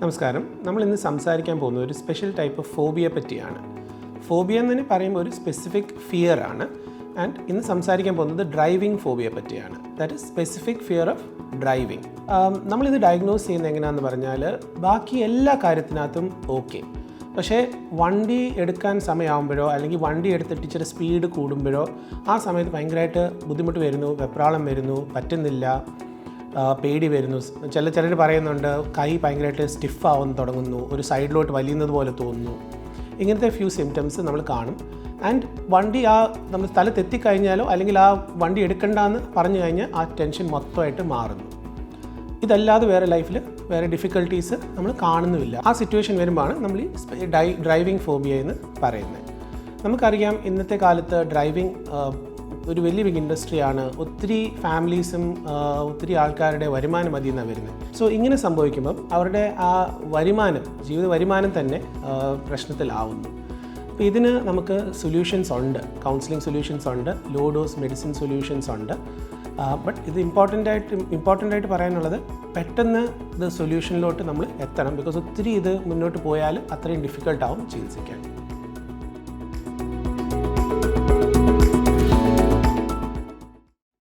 നമസ്കാരം. നമ്മൾ ഇന്ന് സംസാരിക്കാൻ പോകുന്നത് ഒരു സ്പെഷ്യൽ ടൈപ്പ് ഓഫ് ഫോബിയെ പറ്റിയാണ്. ഫോബിയ എന്ന് തന്നെ പറയുമ്പോൾ ഒരു സ്പെസിഫിക് ഫിയർ ആണ്. ആൻഡ് ഇന്ന് സംസാരിക്കാൻ പോകുന്നത് ഡ്രൈവിംഗ് ഫോബിയെ പറ്റിയാണ്. That is specific fear of driving നമ്മളിത് ഡയഗ്നോസ് ചെയ്യുന്നത് എങ്ങനെയാണെന്ന് പറഞ്ഞാൽ ബാക്കി എല്ലാ കാര്യത്തിനകത്തും ഓക്കെ പക്ഷേ വണ്ടി എടുക്കാൻ സമയമാകുമ്പോഴോ അല്ലെങ്കിൽ വണ്ടി എടുത്തിട്ട് ഇച്ചിരി സ്പീഡ് കൂടുമ്പോഴോ ആ സമയത്ത് ഭയങ്കരമായിട്ട് ബുദ്ധിമുട്ട് വരുന്നു വെപ്രാളം വരുന്നു പറ്റുന്നില്ല. പേടി വരുന്നു. ചില ചിലർ പറയുന്നുണ്ട് കൈ ഭയങ്കരമായിട്ട് സ്റ്റിഫ് ആവുന്നു തുടങ്ങുന്നു. ഒരു സൈഡിലോട്ട് വലിയുന്നത് പോലെ തോന്നുന്നു. ഇങ്ങനത്തെ ഫ്യൂ സിംറ്റംസ് നമ്മൾ കാണും. ആൻഡ് വണ്ടി ആ നമ്മൾ സ്ഥലത്ത് എത്തിക്കഴിഞ്ഞാലോ അല്ലെങ്കിൽ ആ വണ്ടി എടുക്കണ്ടെന്ന് പറഞ്ഞു കഴിഞ്ഞാൽ ആ ടെൻഷൻ മൊത്തമായിട്ട് മാറുന്നു. ഇതല്ലാതെ വേറെ ലൈഫിൽ വേറെ ഡിഫിക്കൽട്ടീസ് നമ്മൾ കാണുന്നുമില്ല. ആ സിറ്റുവേഷൻ വരുമ്പോഴാണ് നമ്മൾ ഈ ഡ്രൈവിംഗ് ഫോബിയ എന്ന് പറയുന്നത്. നമുക്കറിയാം ഇന്നത്തെ കാലത്ത് ഡ്രൈവിംഗ് ഒരു വലിയ ബിഗ് ഇൻഡസ്ട്രിയാണ് ഒത്തിരി ഫാമിലീസും ഒത്തിരി ആൾക്കാരുടെ വരുമാനം അതിൽ നിന്നാണ് വരുന്നത്. സോ ഇങ്ങനെ സംഭവിക്കുമ്പം അവരുടെ ആ വരുമാനം ജീവിത വരുമാനം തന്നെ പ്രശ്നത്തിലാവുന്നു. അപ്പോൾ ഇതിന് നമുക്ക് സൊല്യൂഷൻസ് ഉണ്ട്. കൗൺസിലിംഗ് സൊല്യൂഷൻസ് ഉണ്ട്. ലോ ഡോസ് മെഡിസിൻ സൊല്യൂഷൻസ് ഉണ്ട്. ബട്ട് ഇത് ഇമ്പോർട്ടന്റ് ആയിട്ട് ഇമ്പോർട്ടന്റ് ആയിട്ട് പറയാനുള്ളത് പെട്ടെന്ന് ഇത് സൊല്യൂഷനിലോട്ട് നമ്മൾ എത്തണം. ബിക്കോസ് ഒത്തിരി ഇത് മുന്നോട്ട് പോയാൽ അത്രയും ഡിഫിക്കൽട്ടാവും ചികിത്സിക്കാൻ.